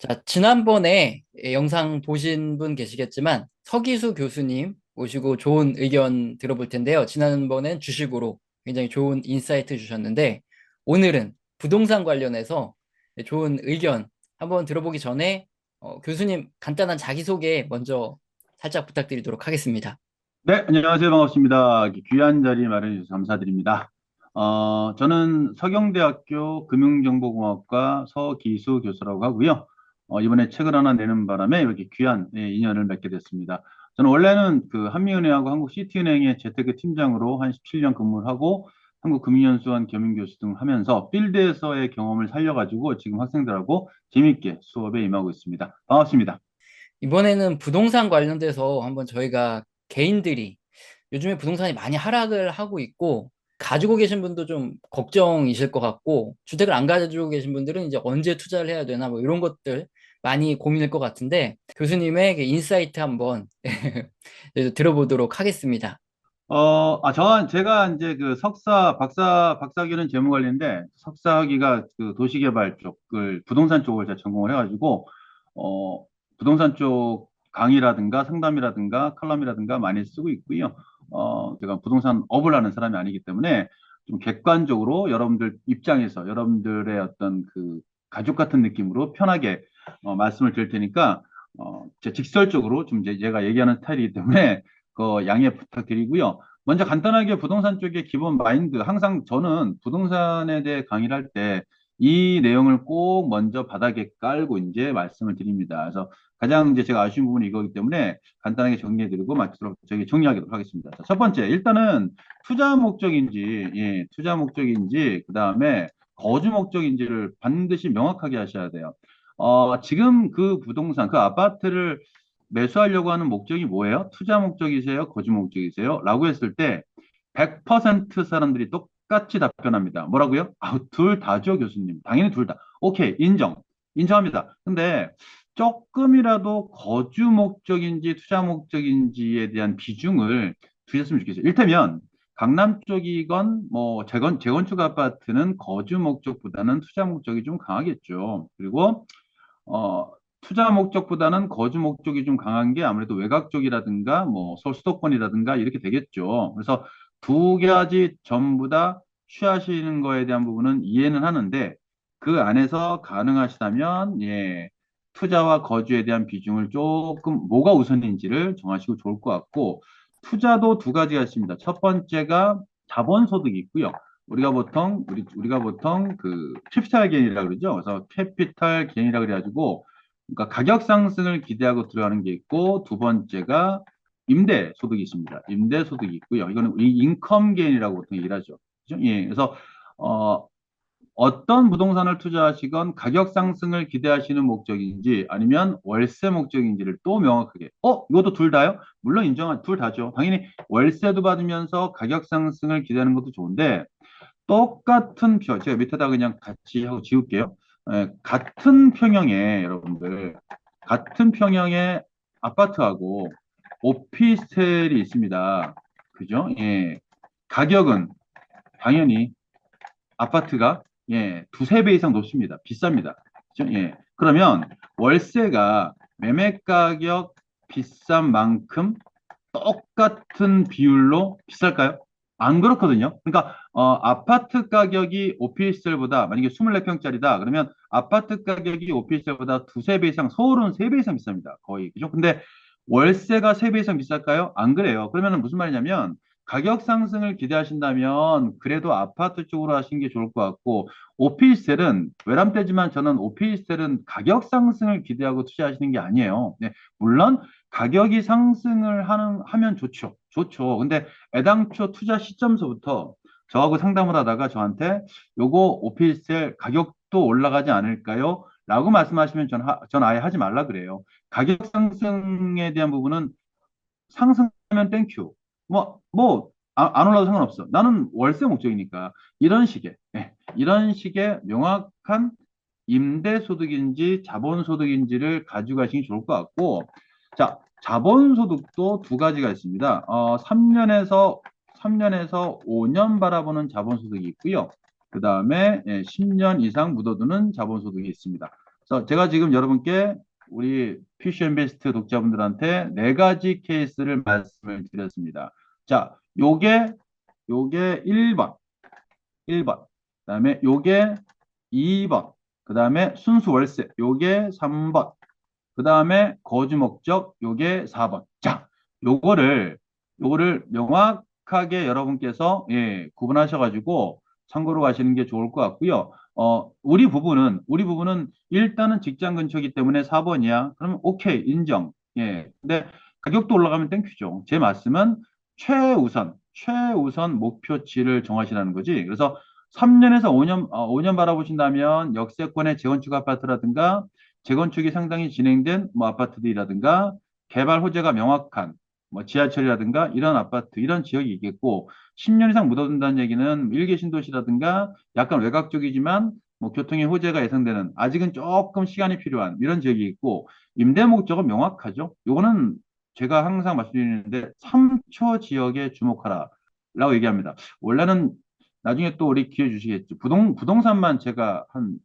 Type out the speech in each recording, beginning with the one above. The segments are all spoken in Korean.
자, 지난번에 영상 보신 분 계시겠지만 서기수 교수님 모시고 좋은 의견 들어볼 텐데요. 지난번엔 주식으로 굉장히 좋은 인사이트 주셨는데 오늘은 부동산 관련해서 좋은 의견 한번 들어보기 전에 어, 교수님 간단한 자기소개 먼저 살짝 부탁드리도록 하겠습니다. 네, 안녕하세요. 반갑습니다. 귀한 자리 마련해 주셔서 감사드립니다. 어, 저는 서경대학교 금융정보공학과 서기수 교수라고 하고요. 어, 이번에 책을 하나 내는 바람에 이렇게 귀한 예, 인연을 맺게 됐습니다. 저는 원래는 그 한미은행하고 한국시티은행의 재테크 팀장으로 한 17년 근무를 하고 한국금융연수원 겸임교수 등 하면서 필드에서의 경험을 살려가지고 지금 학생들하고 재밌게 수업에 임하고 있습니다. 반갑습니다. 이번에는 부동산 관련돼서 한번 저희가 개인들이 요즘에 부동산이 많이 하락을 하고 있고 가지고 계신 분도 좀 걱정이실 것 같고 주택을 안 가지고 계신 분들은 이제 언제 투자를 해야 되나 뭐 이런 것들 많이 고민일 것 같은데 교수님의 그 인사이트 한번 들어보도록 하겠습니다. 어, 아, 저, 제가 이제 그 석사, 박사, 박사학위는 재무관리인데 석사학위가 그 도시개발 쪽을, 부동산 쪽을 제가 전공을 해가지고, 어, 부동산 쪽 강의라든가 상담이라든가 칼럼이라든가 많이 쓰고 있고요. 어, 제가 부동산 업을 하는 사람이 아니기 때문에 좀 객관적으로 여러분들 입장에서 여러분들의 어떤 그 가족 같은 느낌으로 편하게 어, 말씀을 드릴 테니까 어, 직설적으로 좀 제가 얘기하는 스타일이기 때문에 그 양해 부탁드리고요. 먼저 간단하게 부동산 쪽의 기본 마인드 항상 저는 부동산에 대해 강의를 할 때 이 내용을 꼭 먼저 바닥에 깔고 이제 말씀을 드립니다. 그래서 가장 이제 제가 아쉬운 부분이 이거기 때문에 간단하게 정리해드리고 마치도록 저기 정리하도록 하겠습니다. 자, 첫 번째 일단은 투자 목적인지 예, 투자 목적인지 그 다음에 거주 목적인지를 반드시 명확하게 하셔야 돼요. 어, 지금 그 부동산, 그 아파트를 매수하려고 하는 목적이 뭐예요? 투자 목적이세요? 거주 목적이세요? 라고 했을 때 100% 사람들이 똑같이 답변합니다. 뭐라고요? 아, 둘 다죠, 교수님. 당연히 둘 다. 오케이, 인정. 인정합니다. 근데 조금이라도 거주 목적인지 투자 목적인지에 대한 비중을 두셨으면 좋겠어요. 일테면 강남 쪽이건 뭐 재건 재건축 아파트는 거주 목적보다는 투자 목적이 좀 강하겠죠. 그리고 어 투자 목적보다는 거주 목적이 좀 강한 게 아무래도 외곽 쪽이라든가 뭐 서울 수도권이라든가 이렇게 되겠죠. 그래서 두 가지 전부 다 취하시는 거에 대한 부분은 이해는 하는데 그 안에서 가능하시다면 예 투자와 거주에 대한 비중을 조금 뭐가 우선인지를 정하시고 좋을 것 같고 투자도 두 가지가 있습니다. 첫 번째가 자본 소득이 있고요. 우리가 보통 우리 우리가 보통 그 캐피탈 게인이라고 그러죠. 그래서 캐피탈 게인이라고 그래가지고 그러니까 가격 상승을 기대하고 들어가는 게 있고 두 번째가 임대 소득이 있습니다. 임대 소득이 있고요. 이거는 인컴 게인이라고 보통 얘기하죠. 그죠? 예. 그래서 어 어떤 부동산을 투자하시건 가격 상승을 기대하시는 목적인지 아니면 월세 목적인지를 또 명확하게 어 이것도 둘 다요? 물론 인정한 둘 다죠. 당연히 월세도 받으면서 가격 상승을 기대하는 것도 좋은데 똑같은 표 제가 밑에다 그냥 같이 하고 지울게요. 예, 같은 평형에 여러분들 같은 평형의 아파트하고 오피스텔이 있습니다. 그죠? 예. 가격은 당연히 아파트가 예, 두세 배 이상 높습니다. 비쌉니다. 그죠? 예. 그러면 월세가 매매 가격 비싼 만큼 똑같은 비율로 비쌀까요? 안 그렇거든요. 그러니까 어, 아파트 가격이 오피스텔보다 만약에 24평짜리다 그러면 아파트 가격이 오피스텔보다 두세 배 이상 서울은 세 배 이상 비쌉니다. 거의 그죠? 근데 월세가 세 배 이상 비쌀까요? 안 그래요. 그러면 무슨 말이냐면 가격 상승을 기대하신다면 그래도 아파트 쪽으로 하시는 게 좋을 것 같고 오피스텔은 외람되지만 저는 오피스텔은 가격 상승을 기대하고 투자하시는 게 아니에요. 네, 물론 가격이 상승을 하는 하면 좋죠. 좋죠. 근데 애당초 투자 시점서부터 저하고 상담을 하다가 저한테 요거 오피스텔 가격도 올라가지 않을까요? 라고 말씀하시면 전, 하, 전 아예 하지 말라 그래요. 가격 상승에 대한 부분은 상승하면 땡큐. 뭐, 뭐, 아, 안 올라도 상관없어. 나는 월세 목적이니까. 이런 식의, 예, 이런 식의 명확한 임대소득인지 자본소득인지를 가져가시기 좋을 것 같고, 자, 자본소득도 두 가지가 있습니다. 어, 3년에서 3년에서 5년 바라보는 자본소득이 있고요. 그 다음에 10년 이상 묻어두는 자본소득이 있습니다. 그래서 제가 지금 여러분께 우리 퓨션베스트 독자분들한테 네 가지 케이스를 말씀을 드렸습니다. 자, 요게 요게 1번, 1번. 그다음에 요게 2번. 그다음에 순수 월세 요게 3번. 그 다음에 거주 목적 요게 4번. 자, 요거를 요거를 명확하게 여러분께서 예, 구분하셔 가지고 참고로 가시는 게 좋을 것 같고요. 어, 우리 부부는 우리 부부는 일단은 직장 근처이기 때문에 4번이야. 그러면 오케이 인정. 예. 근데 가격도 올라가면 땡큐죠. 제 말씀은 최우선 최우선 목표치를 정하시라는 거지. 그래서 3년에서 5년 어, 5년 바라보신다면 역세권의 재건축 아파트라든가 재건축이 상당히 진행된 뭐 아파트들이라든가 개발 호재가 명확한 뭐 지하철이라든가 이런 아파트, 이런 지역이 있겠고 10년 이상 묻어둔다는 얘기는 일개 신도시라든가 약간 외곽 쪽이지만 뭐 교통의 호재가 예상되는 아직은 조금 시간이 필요한 이런 지역이 있고 임대 목적은 명확하죠. 요거는 제가 항상 말씀드리는데 3초 지역에 주목하라 라고 얘기합니다. 원래는 나중에 또 우리 기회 주시겠죠. 부동, 부동산만 제가 한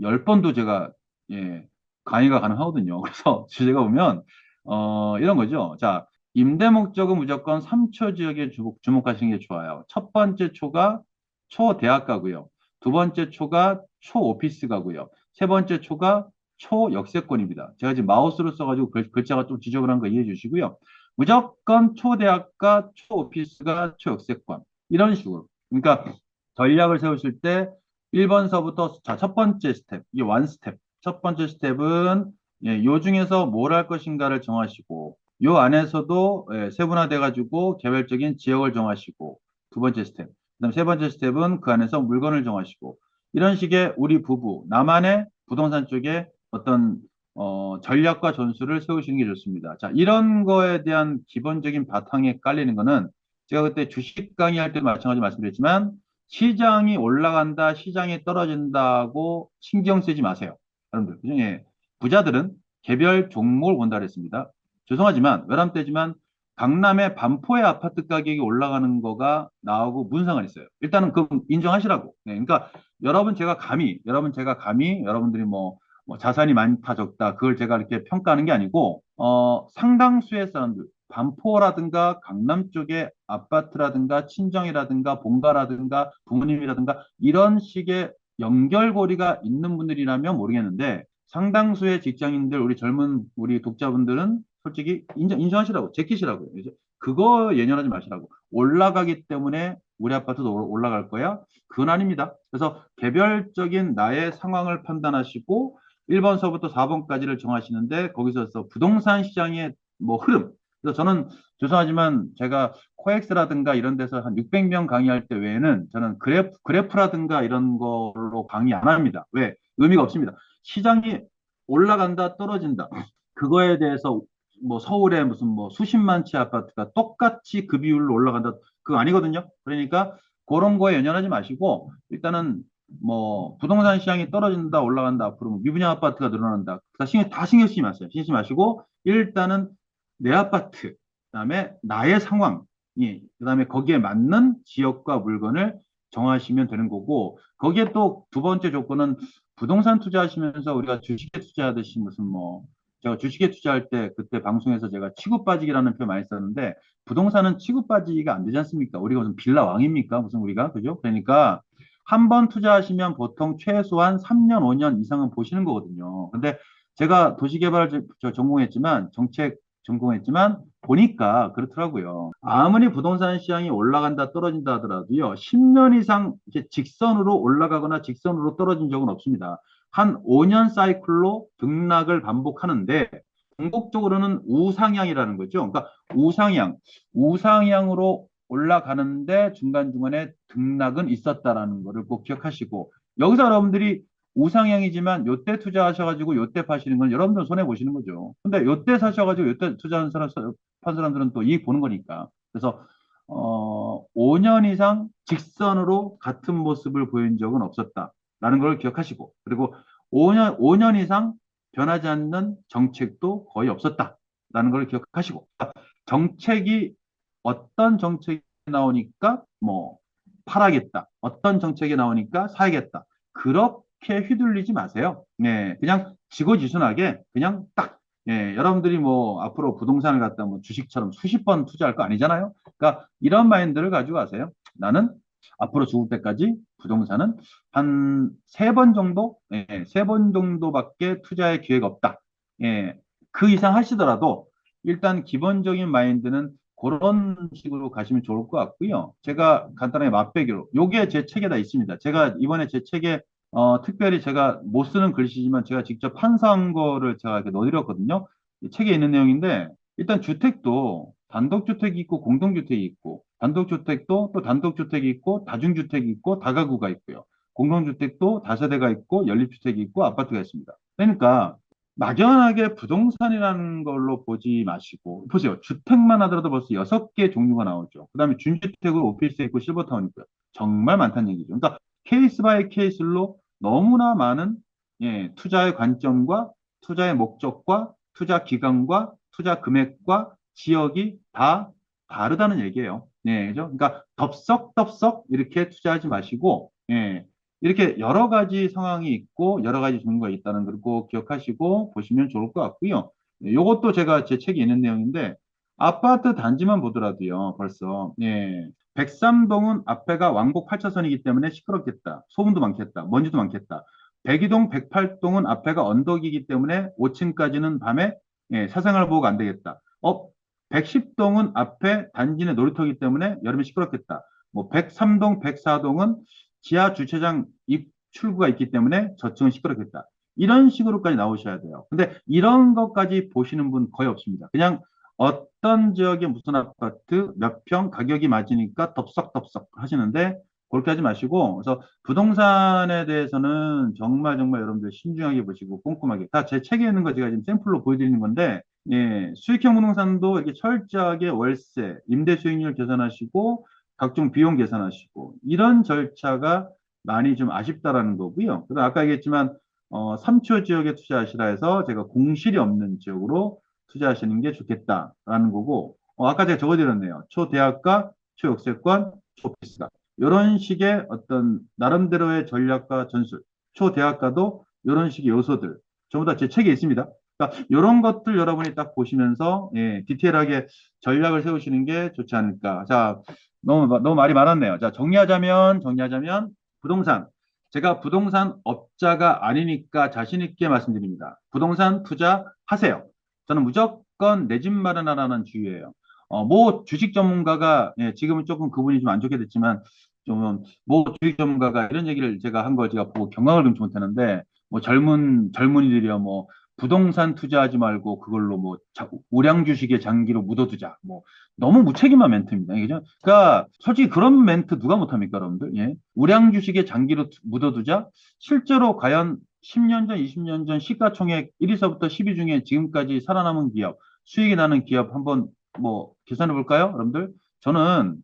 10번도 제가 예, 강의가 가능하거든요. 그래서 제가 보면 어, 이런 거죠. 자, 임대 목적은 무조건 3초 지역에 주목, 주목하시는 게 좋아요. 첫 번째 초가 초대학가고요. 두 번째 초가 초오피스가고요. 세 번째 초가 초역세권입니다. 제가 지금 마우스로 써가지고 글, 글자가 좀 지저분한 거 이해해 주시고요. 무조건 초대학가, 초오피스가 초역세권. 이런 식으로. 그러니까 전략을 세우실 때 1번서부터 자, 첫 번째 스텝, 이게 원 스텝. 첫 번째 스텝은 예, 요 중에서 뭘 할 것인가를 정하시고 요 안에서도 예, 세분화돼 가지고 개별적인 지역을 정하시고 두 번째 스텝. 그다음 세 번째 스텝은 그 안에서 물건을 정하시고 이런 식의 우리 부부 나만의 부동산 쪽에 어떤 어, 전략과 전술을 세우시는 게 좋습니다. 자, 이런 거에 대한 기본적인 바탕에 깔리는 거는 제가 그때 주식 강의할 때 마찬가지 말씀드렸지만 시장이 올라간다, 시장이 떨어진다고 신경 쓰지 마세요. 그죠? 예. 부자들은 개별 종목을 본다 그랬습니다. 죄송하지만 외람되지만 강남의 반포의 아파트 가격이 올라가는 거가 나오고 무슨 상관 있어요? 일단은 그 인정하시라고. 네, 그러니까 여러분 제가 감히 여러분 제가 감히 여러분들이 뭐, 뭐 자산이 많다 적다 그걸 제가 이렇게 평가하는 게 아니고 어, 상당수의 사람들 반포라든가 강남 쪽에 아파트라든가 친정이라든가 본가라든가 부모님이라든가 이런 식의 연결고리가 있는 분들이라면 모르겠는데 상당수의 직장인들 우리 젊은 우리 독자분들은 솔직히 인정, 인정하시라고 제끼시라고요. 이제 그거 예년하지 마시라고. 올라가기 때문에 우리 아파트도 올라갈 거야? 그건 아닙니다. 그래서 개별적인 나의 상황을 판단하시고 1번서부터 4번까지를 정하시는데 거기서 부동산 시장의 뭐 흐름. 그래서 저는 죄송하지만 제가 코엑스라든가 이런 데서 한 600명 강의할 때 외에는 저는 그래프, 그래프라든가 이런 걸로 강의 안 합니다. 왜? 의미가 없습니다. 시장이 올라간다, 떨어진다. 그거에 대해서 뭐 서울에 무슨 뭐 수십만 채 아파트가 똑같이 그 비율로 올라간다. 그거 아니거든요. 그러니까 그런 거에 연연하지 마시고 일단은 뭐 부동산 시장이 떨어진다, 올라간다, 앞으로 뭐 미분양 아파트가 늘어난다. 다 신경, 다 신경 쓰지 마세요. 신경 쓰지 마시고 일단은 내 아파트, 그다음에 나의 상황, 이 그다음에 거기에 맞는 지역과 물건을 정하시면 되는 거고 거기에 또 두 번째 조건은 부동산 투자하시면서 우리가 주식에 투자하듯이 무슨 뭐 제가 주식에 투자할 때 그때 방송에서 제가 치고 빠지기라는 표현 많이 썼는데 부동산은 치고 빠지기가 안 되지 않습니까? 우리가 무슨 빌라 왕입니까? 무슨 우리가 그죠? 그러니까 한 번 투자하시면 보통 최소한 3년, 5년 이상은 보시는 거거든요. 근데 제가 도시개발 전공했지만 정책 전공했지만 보니까 그렇더라고요. 아무리 부동산 시장이 올라간다 떨어진다 하더라도요. 10년 이상 직선으로 올라가거나 직선으로 떨어진 적은 없습니다. 한 5년 사이클로 등락을 반복하는데 궁극적으로는 우상향이라는 거죠. 그러니까 우상향, 우상향으로 올라가는데 중간중간에 등락은 있었다라는 것을 꼭 기억하시고 여기서 여러분들이 우상향이지만 요때 투자하셔가지고 요때 파시는 건 여러분들 손해 보시는 거죠. 근데 요때 사셔가지고 요때 투자하는 사람 판 사람들은 또 이익 보는 거니까. 그래서 어 5년 이상 직선으로 같은 모습을 보인 적은 없었다라는 걸 기억하시고 그리고 5년 5년 이상 변하지 않는 정책도 거의 없었다라는 걸 기억하시고 정책이 어떤 정책이 나오니까 뭐 팔아야겠다. 어떤 정책이 나오니까 사야겠다. 그렇 그렇게 휘둘리지 마세요. 예, 그냥 지고지순하게 그냥 딱 예, 여러분들이 뭐 앞으로 부동산을 갖다 뭐 주식처럼 수십 번 투자할 거 아니잖아요. 그러니까 이런 마인드를 가지고 가세요. 나는 앞으로 죽을 때까지 부동산은 한 세 번 정도, 예, 세 번 정도밖에 투자의 기회가 없다. 예, 그 이상 하시더라도 일단 기본적인 마인드는 그런 식으로 가시면 좋을 것 같고요. 제가 간단하게 맛배기로 요게 제 책에 다 있습니다. 제가 이번에 제 책에 어, 특별히 제가 못 쓰는 글씨지만 제가 직접 판사한 거를 제가 이렇게 넣어드렸거든요. 이 책에 있는 내용인데 일단 주택도 단독주택이 있고 공동주택이 있고 단독주택도 또 단독주택이 있고 다중주택이 있고 다가구가 있고요. 공동주택도 다세대가 있고 연립주택이 있고 아파트가 있습니다. 그러니까 막연하게 부동산이라는 걸로 보지 마시고 보세요. 주택만 하더라도 벌써 여섯 개 종류가 나오죠. 그 다음에 준주택으로 오피스에 있고 실버타운 있고요. 정말 많다는 얘기죠. 그러니까 케이스 바이 케이스로 너무나 많은 예, 투자의 관점과 투자의 목적과 투자 기간과 투자 금액과 지역이 다 다르다는 얘기예요. 예, 그죠? 그러니까 덥석덥석 이렇게 투자하지 마시고 예, 이렇게 여러 가지 상황이 있고 여러 가지 종류가 있다는 걸 꼭 기억하시고 보시면 좋을 것 같고요. 이것도 제가 제 책에 있는 내용인데 아파트 단지만 보더라도요. 벌써 예. 백삼동은 앞에가 왕복 8차선이기 때문에 시끄럽겠다. 소음도 많겠다. 먼지도 많겠다. 백이동, 백팔동은 앞에가 언덕이기 때문에 5층까지는 밤에 예, 사생활 보호가 안 되겠다. 어, 110동은 앞에 단지 내 놀이터이기 때문에 여름에 시끄럽겠다. 뭐 103동, 104동은 지하 주차장 입 출구가 있기 때문에 저층은 시끄럽겠다. 이런 식으로까지 나오셔야 돼요. 근데 이런 것까지 보시는 분 거의 없습니다. 그냥 어떤 지역에 무슨 아파트 몇 평 가격이 맞으니까 덥석덥석 하시는데 그렇게 하지 마시고 그래서 부동산에 대해서는 정말 정말 여러분들 신중하게 보시고 꼼꼼하게 다 제 책에 있는 거 제가 지금 샘플로 보여드리는 건데 예, 수익형 부동산도 이렇게 철저하게 월세, 임대 수익률 계산하시고 각종 비용 계산하시고 이런 절차가 많이 좀 아쉽다라는 거고요. 그다음 아까 얘기했지만 어, 3초 지역에 투자하시라 해서 제가 공실이 없는 지역으로 투자하시는 게 좋겠다라는 거고 어, 아까 제가 적어드렸네요. 초대학가, 초역세권, 초피스가 이런 식의 어떤 나름대로의 전략과 전술 초대학가도 이런 식의 요소들 전부 다 제 책에 있습니다. 그러니까 이런 것들 여러분이 딱 보시면서 예, 디테일하게 전략을 세우시는 게 좋지 않을까. 자, 너무 너무 말이 많았네요. 자, 정리하자면 정리하자면 부동산 제가 부동산 업자가 아니니까 자신 있게 말씀드립니다. 부동산 투자 하세요. 저는 무조건 내 집 마련하라는 주의예요. 어, 뭐 주식 전문가가 예, 지금은 조금 그분이 좀 안 좋게 됐지만 좀뭐 주식 전문가가 이런 얘기를 제가 한 걸 제가 보고 경악을 금치 못하는데 뭐 젊은 젊은이들이야 뭐 부동산 투자하지 말고 그걸로 뭐 자, 우량 주식에 장기로 묻어두자 뭐 너무 무책임한 멘트입니다. 그죠? 그러니까 솔직히 그런 멘트 누가 못합니까, 여러분들? 예. 우량 주식에 장기로 묻어두자. 실제로 과연 10년 전, 20년 전 시가총액 1위서부터 10위 중에 지금까지 살아남은 기업, 수익이 나는 기업 한번 뭐 계산해 볼까요, 여러분들? 저는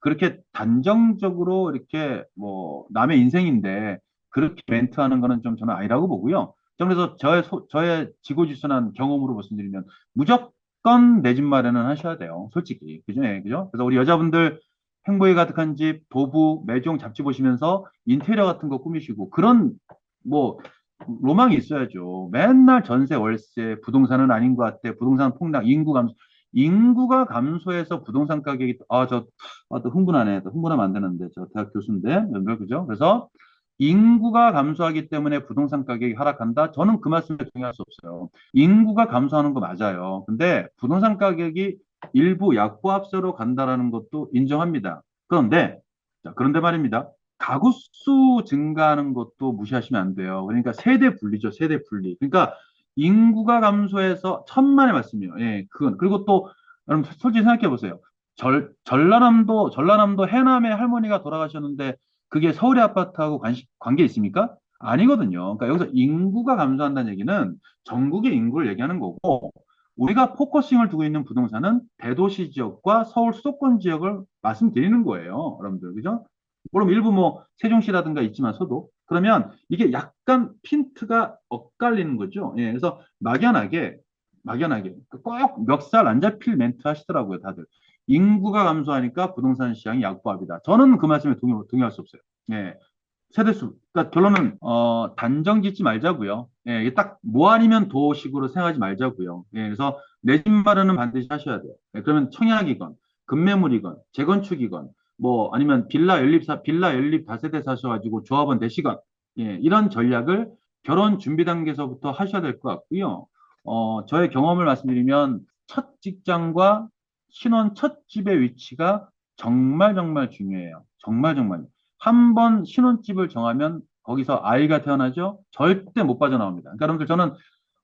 그렇게 단정적으로 이렇게 뭐 남의 인생인데 그렇게 멘트하는 거는 좀 저는 아니라고 보고요. 그래서 저의 소, 저의 지고지순한 경험으로 말씀드리면 무조건 내 집 마련은 하셔야 돼요. 솔직히 그죠? 예, 그죠? 그래서 우리 여자분들 행복이 가득한 집, 도부, 매종 잡지 보시면서 인테리어 같은 거 꾸미시고 그런 뭐 로망이 있어야죠. 맨날 전세, 월세, 부동산은 아닌 것 같아. 부동산 폭락, 인구 감소. 인구가 감소해서 부동산 가격이 아저 아, 또 흥분하네. 또 흥분하면 안 되는데 저 대학 교수인데 연결 그죠? 그래서 인구가 감소하기 때문에 부동산 가격이 하락한다. 저는 그 말씀에 동의할 수 없어요. 인구가 감소하는 거 맞아요. 근데 부동산 가격이 일부 약보합세로 간다라는 것도 인정합니다. 그런데 자, 그런데 말입니다. 가구 수 증가하는 것도 무시하시면 안 돼요. 그러니까 세대 분리죠. 세대 분리. 그러니까 인구가 감소해서 천만의 말씀이에요. 예, 그건 그리고 또 여러분 솔직히 생각해 보세요. 절 전라남도 전라남도 해남의 할머니가 돌아가셨는데 그게 서울의 아파트하고 관시, 관계 있습니까? 아니거든요. 그러니까 여기서 인구가 감소한다는 얘기는 전국의 인구를 얘기하는 거고 우리가 포커싱을 두고 있는 부동산은 대도시 지역과 서울 수도권 지역을 말씀드리는 거예요. 여러분들 그죠? 물론 일부 뭐 세종시라든가 있지만서도 그러면 이게 약간 핀트가 엇갈리는 거죠. 예, 그래서 막연하게 막연하게 꼭 멱살 안 잡힐 멘트 하시더라고요, 다들. 인구가 감소하니까 부동산 시장이 약보합이다. 저는 그 말씀에 동의, 동의할 수 없어요. 예. 세대수. 그러니까 결론은 어, 단정 짓지 말자고요. 예, 이게 딱 뭐 아니면 도식으로 생각하지 말자고요. 예, 그래서 내 집 마련은 반드시 하셔야 돼요. 예, 그러면 청약이건 급매물이건 재건축이건 뭐 아니면 빌라 연립 사 빌라 연립 다세대 사셔가지고 조합원 되시건 예, 이런 전략을 결혼 준비 단계에서부터 하셔야 될 것 같고요. 어, 저의 경험을 말씀드리면 첫 직장과 신혼 첫 집의 위치가 정말 정말 중요해요. 정말 정말. 한 번 신혼집을 정하면 거기서 아이가 태어나죠? 절대 못 빠져나옵니다. 그러니까 여러분들 저는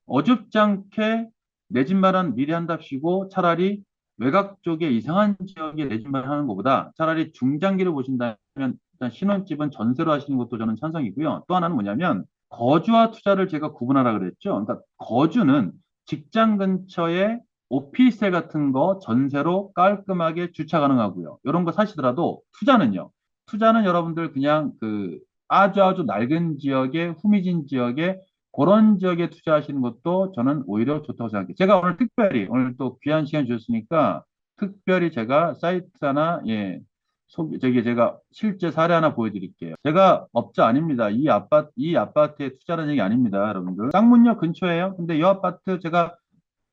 어줍지 않게 내 집 마련 미리 한답시고 차라리 외곽 쪽에 이상한 지역에 내집 마련하는 것보다 차라리 중장기를 보신다면 일단 신혼집은 전세로 하시는 것도 저는 찬성이고요. 또 하나는 뭐냐면 거주와 투자를 제가 구분하라 그랬죠. 그러니까 거주는 직장 근처에 오피스텔 같은 거 전세로 깔끔하게 주차 가능하고요. 이런 거 사시더라도 투자는요. 투자는 여러분들 그냥 그 아주 아주 낡은 지역에 후미진 지역에 그런 지역에 투자하시는 것도 저는 오히려 좋다고 생각해요. 제가 오늘 특별히 오늘 또 귀한 시간 주셨으니까 특별히 제가 사이트 하나 예 소, 저기 제가 실제 사례 하나 보여드릴게요. 제가 업자 아닙니다. 이 아파트 이 아파트에 투자하는 얘기 아닙니다, 여러분들. 쌍문역 근처예요. 근데 이 아파트 제가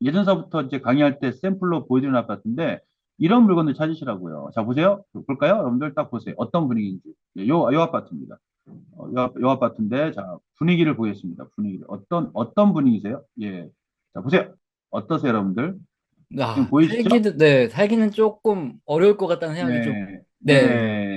예전서부터 이제 강의할 때 샘플로 보여드리는 아파트인데 이런 물건들 찾으시라고요. 자 보세요. 볼까요? 여러분들 딱 보세요. 어떤 분위기인지. 예, 요, 요 아파트입니다. 어, 요, 요 아파트인데 자 분위기를 보겠습니다. 분위기를 어떤 어떤 분위기세요? 예, 자 보세요. 어떠세요, 여러분들? 아, 지금 보이시죠? 살기도, 네, 살기는 조금 어려울 것 같다는 생각이 좀, 네, 네. 네.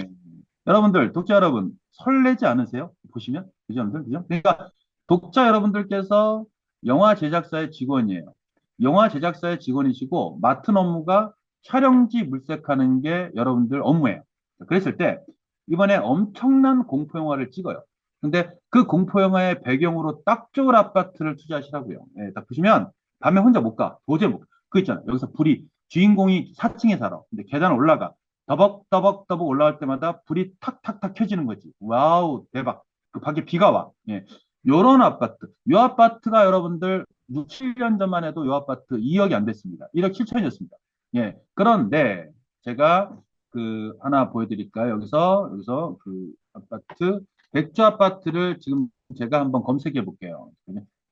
여러분들, 독자 여러분, 설레지 않으세요? 보시면, 그죠, 여러분들, 그죠? 그러니까 독자 여러분들께서 영화 제작사의 직원이에요. 영화 제작사의 직원이시고 맡은 업무가 촬영지 물색하는 게 여러분들 업무예요. 그랬을 때 이번에 엄청난 공포 영화를 찍어요. 근데 그 공포 영화의 배경으로 딱 좋은 아파트를 투자하시라고요. 예, 딱 보시면 밤에 혼자 못 가. 도저히 못 가. 그 있잖아요. 여기서 불이 주인공이 4층에 살아. 근데 계단 올라가. 더벅더벅더벅 올라갈 때마다 불이 탁탁탁 켜지는 거지. 와우, 대박. 그 밖에 비가 와. 예. 요런 아파트. 요 아파트가 여러분들 6, 7년 전만 해도 요 아파트 2억이 안 됐습니다. 1억 7천이었습니다. 예. 그런데 제가 그 하나 보여드릴까요? 여기서 여기서 그 아파트 백조 아파트를 지금 제가 한번 검색해 볼게요.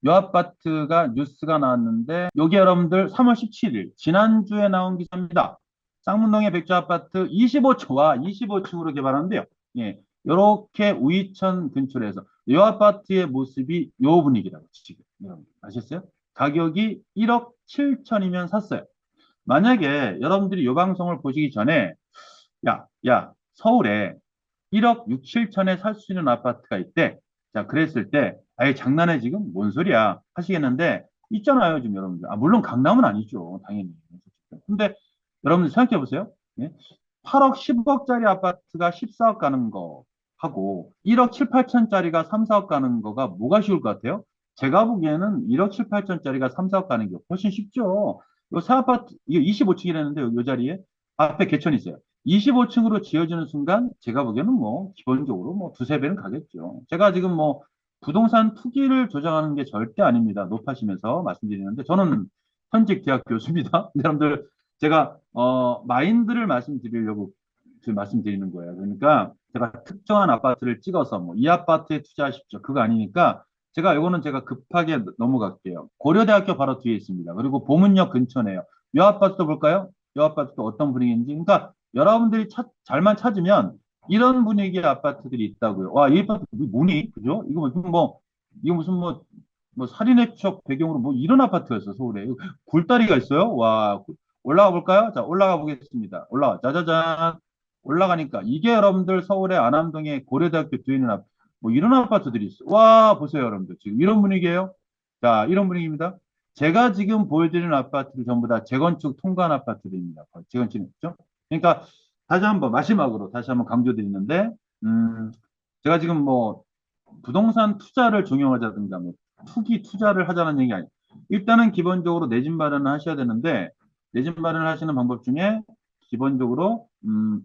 이 아파트가 뉴스가 나왔는데 여기 여러분들 3월 17일 지난주에 나온 기사입니다. 쌍문동의 백조 아파트 25초와 25층으로 개발하는데요. 예. 이렇게 우이천 근처에서 이 아파트의 모습이 요 분위기라고 지금 여러분 아셨어요? 가격이 1억 7천이면 샀어요. 만약에 여러분들이 이 방송을 보시기 전에 야, 야, 서울에 1억 6, 7천에 살 수 있는 아파트가 있대. 자, 그랬을 때, 아예 장난해 지금? 뭔 소리야? 하시겠는데, 있잖아요, 지금 여러분들. 아, 물론 강남은 아니죠, 당연히. 근데 여러분들 생각해 보세요. 예? 8억, 10억짜리 아파트가 14억 가는 거 하고, 1억 7, 8천짜리가 3, 4억 가는 거가 뭐가 쉬울 것 같아요? 제가 보기에는 1억 7, 8천짜리가 3, 4억 가는 게 훨씬 쉽죠. 요새 아파트, 이거 25층이라는데, 요 자리에 앞에 개천이 있어요. 25층으로 지어지는 순간 제가 보기에는 뭐 기본적으로 뭐 두세 배는 가겠죠. 제가 지금 뭐 부동산 투기를 조장하는 게 절대 아닙니다. 높아시면서 말씀드리는데 저는 현직 대학 교수입니다. 여러분들 제가 어 마인드를 말씀드리려고 지금 말씀드리는 거예요. 그러니까 제가 특정한 아파트를 찍어서 뭐 이 아파트에 투자하십시오. 그거 아니니까 제가 이거는 제가 급하게 넘어갈게요. 고려대학교 바로 뒤에 있습니다. 그리고 보문역 근처네요. 이 아파트도 볼까요? 이 아파트도 어떤 분위기인지. 그러니까 여러분들이 찾, 잘만 찾으면 이런 분위기의 아파트들이 있다고요. 와, 이 아파트 뭐니? 그죠? 이거 무슨 뭐, 이거 무슨 뭐, 뭐 살인의 추억 배경으로 뭐 이런 아파트였어, 서울에. 굴다리가 있어요? 와, 올라가 볼까요? 자, 올라가 보겠습니다. 올라가. 짜자잔. 올라가니까 이게 여러분들 서울의 안암동의 고려대학교 뒤에 있는 아파트. 뭐 이런 아파트들이 있어. 와, 보세요, 여러분들. 지금 이런 분위기예요. 자, 이런 분위기입니다. 제가 지금 보여드리는 아파트들 전부 다 재건축 통과한 아파트들입니다. 재건축이죠. 그러니까 다시 한번 마지막으로 다시 한번 강조드리는데 음, 제가 지금 뭐 부동산 투자를 종용하자든가 뭐 투기 투자를 하자는 얘기 아니에요. 일단은 기본적으로 내 집 마련을 하셔야 되는데 내 집 마련을 하시는 방법 중에 기본적으로 음,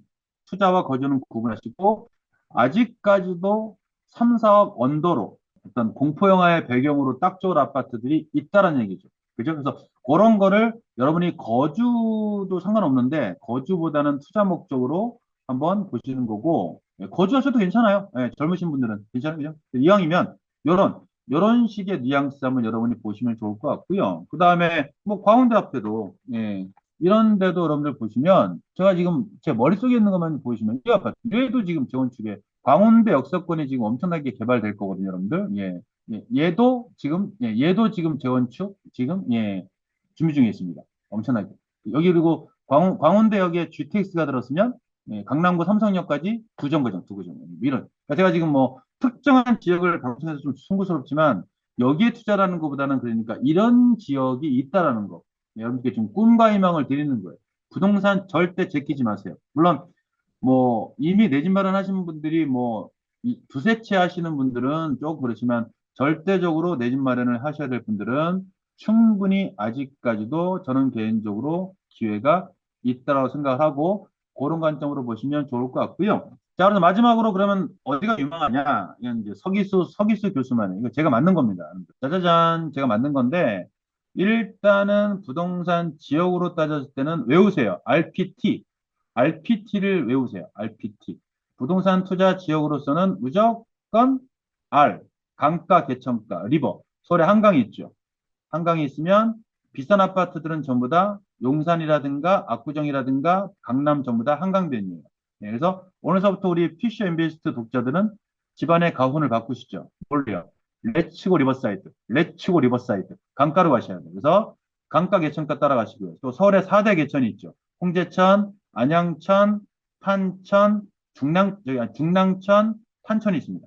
투자와 거주는 구분하시고 아직까지도 3, 4억 언더로 어떤 공포 영화의 배경으로 딱 좋은 아파트들이 있다는 얘기죠. 그죠? 그래서 그런 거를 여러분이 거주도 상관없는데 거주보다는 투자 목적으로 한번 보시는 거고 예, 거주하셔도 괜찮아요. 예, 젊으신 분들은 괜찮아요. 이왕이면 요런 요런 식의 뉘앙스 한번 여러분이 보시면 좋을 것 같고요. 그 다음에 뭐 광운대 앞에도 예, 이런 데도 여러분들 보시면 제가 지금 제 머릿속에 있는 것만 보시면 이 아파트 얘도 지금 재건축에 광운대 역세권이 지금 엄청나게 개발될 거거든요, 여러분들. 예. 예, 얘도 지금 예, 얘도 지금 재건축 지금 예, 준비 중에 있습니다. 엄청나게. 여기 그리고 광, 광운대역에 GTX가 들었으면 예, 강남구 삼성역까지 두 정거장, 두 거정. 이런. 그러니까 제가 지금 뭐 특정한 지역을 방송해서 좀 송구스럽지만 여기에 투자라는 것보다는 그러니까 이런 지역이 있다라는 거. 예, 여러분께 좀 꿈과 희망을 드리는 거예요. 부동산 절대 제끼지 마세요. 물론 뭐 이미 내 집 마련하신 분들이 뭐이 두세 채 하시는 분들은 조금 그렇지만 절대적으로 내 집 마련을 하셔야 될 분들은 충분히 아직까지도 저는 개인적으로 기회가 있다라고 생각을 하고 그런 관점으로 보시면 좋을 것 같고요. 자, 그래서 마지막으로 그러면 어디가 유명하냐? 이건 이제 서기수, 서기수 교수만, 이거 제가 만든 겁니다. 짜자잔, 제가 만든 건데, 일단은 부동산 지역으로 따졌을 때는 외우세요. RPT. RPT를 외우세요. RPT. 부동산 투자 지역으로서는 무조건 R. 강가, 개천가, 리버. 서울에 한강이 있죠. 한강이 있으면 비싼 아파트들은 전부 다 용산이라든가 압구정이라든가 강남 전부 다 한강변이에요. 네, 그래서 오늘서부터 우리 피쉬 엠베스트 독자들은 집안의 가훈을 바꾸시죠. 뭘로요? 레츠고 리버사이드, 레츠고 리버사이드. 강가로 가셔야 돼요. 그래서 강가 개천가 따라가시고요. 또 서울에 4대 개천이 있죠. 홍제천, 안양천, 판천, 중랑, 아니, 중랑천, 판천이 있습니다.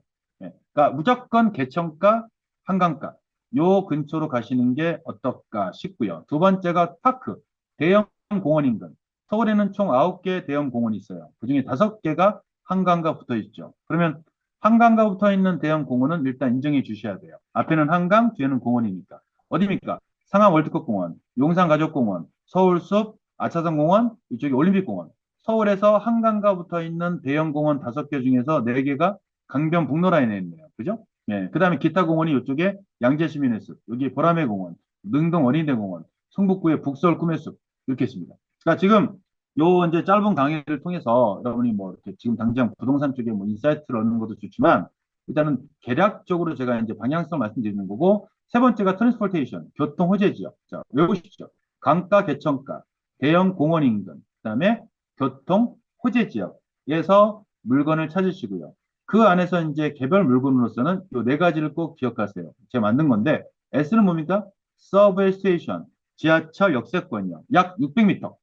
네, 그러니까 무조건 개천가, 한강가. 요 근처로 가시는 게 어떨까 싶고요. 두 번째가 파크, 대형 공원 인근. 서울에는 총 9개의 대형 공원이 있어요. 그 중에 5개가 한강과 붙어 있죠. 그러면 한강과 붙어 있는 대형 공원은 일단 인정해 주셔야 돼요. 앞에는 한강, 뒤에는 공원이니까. 어디입니까? 상암 월드컵 공원, 용산 가족 공원, 서울숲, 아차산 공원, 이쪽이 올림픽 공원. 서울에서 한강과 붙어 있는 대형 공원 5개 중에서 4개가 강변 북로 라인에 있네요. 그죠? 네. 그 다음에 기타 공원이 이쪽에 양재시민의숲, 여기 보라매 공원, 능동 어린이대 공원, 성북구의 북서울 꿈의 숲, 이렇게 있습니다. 그러니까 지금 요 이제 짧은 강의를 통해서 여러분이 뭐 이렇게 지금 당장 부동산 쪽에 뭐 인사이트를 얻는 것도 좋지만 일단은 개략적으로 제가 이제 방향성을 말씀드리는 거고 세 번째가 트랜스포테이션, 교통 호재 지역. 자, 외우시죠. 강가 개천가, 대형 공원 인근, 그다음에 교통 호재 지역에서 물건을 찾으시고요. 그 안에서 이제 개별 물건으로서는 요네 가지를 꼭 기억하세요. 제가 만든 건데 S는 뭡니까? 서브웨이 스테이션, 지하철 역세권이요. 약 600m.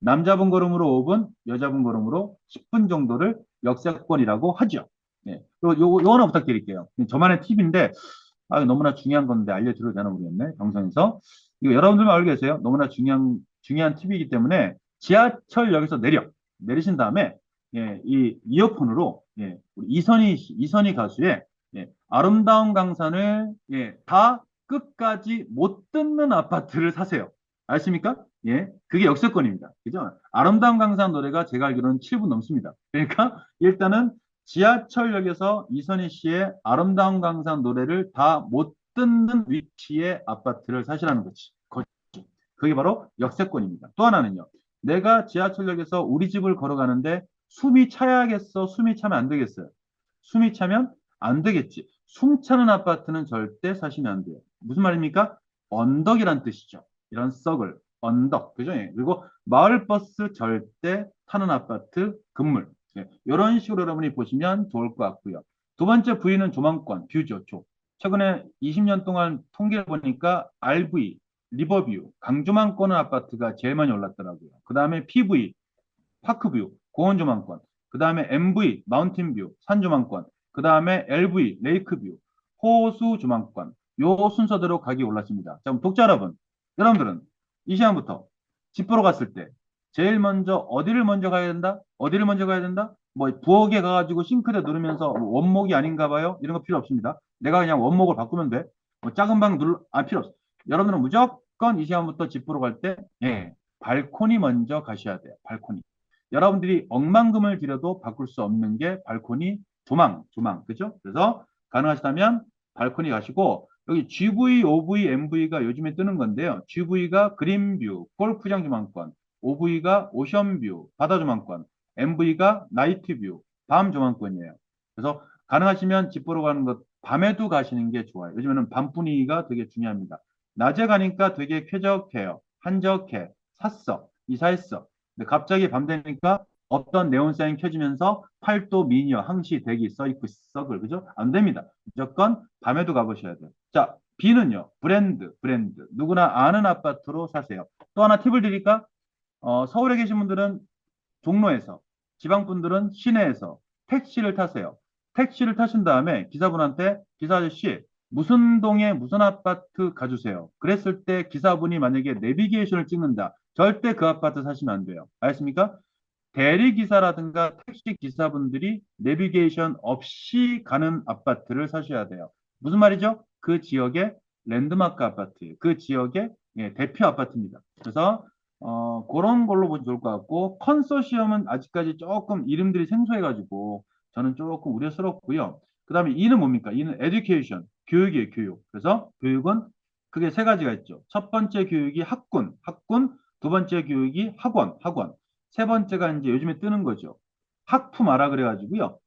남자분 걸음으로 5분, 여자분 걸음으로 10분 정도를 역세권이라고 하죠. 네. 그리고 요, 요 하나 부탁드릴게요. 저만의 팁인데, 아, 너무나 중요한 건데 알려드려도 되나 모르겠네. 방송에서. 이거 여러분들만 알고 계세요. 너무나 중요한, 중요한 팁이기 때문에 지하철역에서 내려. 내리신 다음에, 예, 이 이어폰으로, 예, 우리 이선희, 이선희 가수의, 예, 아름다운 강산을, 예, 다 끝까지 못 듣는 아파트를 사세요. 아십니까? 예, 그게 역세권입니다. 그죠? 아름다운 강산 노래가 제가 알기로는 7분 넘습니다. 그러니까 일단은 지하철역에서 이선희 씨의 아름다운 강산 노래를 다 못 듣는 위치의 아파트를 사시라는 거지. 그게 바로 역세권입니다. 또 하나는요. 내가 지하철역에서 우리 집을 걸어가는데 숨이 차야겠어? 숨이 차면 안 되겠어요? 숨이 차면 안 되겠지. 숨 차는 아파트는 절대 사시면 안 돼요. 무슨 말입니까? 언덕이란 뜻이죠. 이런 썩을 언덕 그죠? 예. 그리고 마을버스 절대 타는 아파트 건물 예. 이런 식으로 여러분이 보시면 좋을 것 같고요. 두 번째 V는 조망권 뷰죠. 조. 최근에 20년 동안 통계를 보니까 RV 리버뷰 강조망권 아파트가 제일 많이 올랐더라고요. 그 다음에 PV 파크뷰 고원 조망권 그 다음에 MV 마운틴뷰 산조망권 그 다음에 LV 레이크뷰 호수 조망권 요 순서대로 가격이 올랐습니다. 자, 독자 여러분 여러분들은 이 시간부터 집 보러 갔을 때 제일 먼저 어디를 먼저 가야 된다? 어디를 먼저 가야 된다? 뭐 부엌에 가가지고 싱크대 누르면서 원목이 아닌가 봐요? 이런 거 필요 없습니다. 내가 그냥 원목을 바꾸면 돼. 뭐 작은 방 눌러 아 필요 없어. 여러분들은 무조건 이 시간부터 집 보러 갈 때 예, 발코니 먼저 가셔야 돼요. 발코니. 여러분들이 억만금을 들여도 바꿀 수 없는 게 발코니 조망, 조망. 그죠? 그래서 가능하시다면 발코니 가시고 여기 GV, OV, MV가 요즘에 뜨는 건데요. GV가 그린뷰, 골프장 조망권, OV가 오션뷰, 바다 조망권, MV가 나이트 뷰, 밤 조망권이에요. 그래서 가능하시면 집 보러 가는 것 밤에도 가시는 게 좋아요. 요즘에는 밤 분위기가 되게 중요합니다. 낮에 가니까 되게 쾌적해요. 한적해. 샀어. 이사했어. 근데 갑자기 밤 되니까 어떤 네온사인 켜지면서 팔도 미니어 항시 대기 써 있고 썩을 그죠? 안 됩니다. 무조건 밤에도 가보셔야 돼요. 자 B는요 브랜드 브랜드 누구나 아는 아파트로 사세요. 또 하나 팁을 드릴까? 어, 서울에 계신 분들은 종로에서 지방 분들은 시내에서 택시를 타세요. 택시를 타신 다음에 기사분한테 기사 아저씨 무슨 동에 무슨 아파트 가주세요. 그랬을 때 기사분이 만약에 내비게이션을 찍는다. 절대 그 아파트 사시면 안 돼요. 알겠습니까? 대리기사라든가 택시 기사분들이 내비게이션 없이 가는 아파트를 사셔야 돼요. 무슨 말이죠? 그 지역의 랜드마크 아파트, 그 지역의 예, 대표 아파트입니다. 그래서 어, 그런 걸로 보시면 좋을 것 같고 컨소시엄은 아직까지 조금 이름들이 생소해가지고 저는 조금 우려스럽고요. 그 다음에 E는 뭡니까? E는 education, 교육이에요, 교육. 그래서 교육은 크게 세 가지가 있죠. 첫 번째 교육이 학군, 학군. 두 번째 교육이 학원, 학원. 세 번째가 이제 요즘에 뜨는 거죠. 학품 알아 그래가지고요.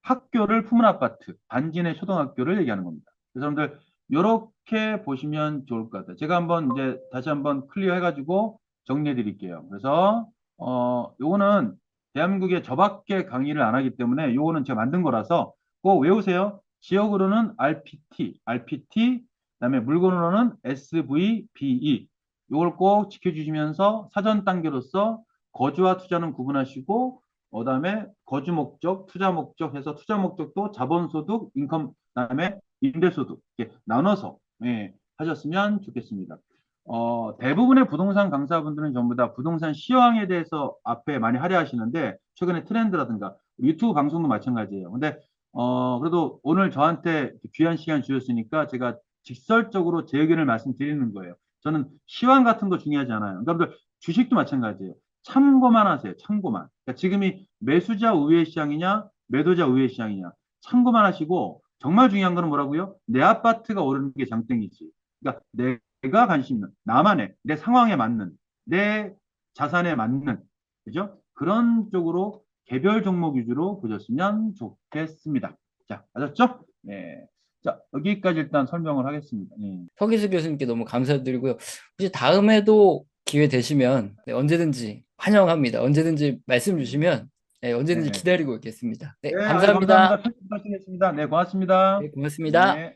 학교를 품은 아파트, 단지 내 초등학교를 얘기하는 겁니다. 그래서 여러분들 이렇게 보시면 좋을 것 같아요. 제가 한번 이제 다시 한번 클리어 해가지고 정리해 드릴게요. 그래서 어 요거는 대한민국에 저밖에 강의를 안 하기 때문에 요거는 제가 만든 거라서 꼭 외우세요. 지역으로는 RPT, RPT, 그다음에 물건으로는 SVBE. 요걸 꼭 지켜주시면서 사전 단계로서 거주와 투자는 구분하시고 그 다음에 거주 목적, 투자 목적 해서 투자 목적도 자본소득, 인컴, 그 다음에 임대소득 이렇게 나눠서 예, 하셨으면 좋겠습니다. 어, 대부분의 부동산 강사분들은 전부 다 부동산 시황에 대해서 앞에 많이 할애하시는데 최근에 트렌드라든가 유튜브 방송도 마찬가지예요. 근데 어, 그래도 오늘 저한테 귀한 시간 주셨으니까 제가 직설적으로 제 의견을 말씀드리는 거예요. 저는 시황 같은 거 중요하지 않아요. 여러분들 주식도 마찬가지예요. 참고만 하세요. 참고만. 그러니까 지금이 매수자 우회 시장이냐, 매도자 우회 시장이냐. 참고만 하시고 정말 중요한 거는 뭐라고요? 내 아파트가 오르는 게 장땡이지. 그러니까 내가 관심 있는 나만의 내 상황에 맞는 내 자산에 맞는 그죠? 그런 쪽으로 개별 종목 위주로 보셨으면 좋겠습니다. 자, 아셨죠? 네. 자, 여기까지 일단 설명을 하겠습니다. 네. 서기수 교수님께 너무 감사드리고요. 혹시 다음에도 기회 되시면 네, 언제든지 환영합니다. 언제든지 말씀 주시면 네, 언제든지 네. 기다리고 있겠습니다. 네, 네, 감사합니다. 감사합니다. 편집하시겠습니다. 네, 고맙습니다. 네, 고맙습니다. 네.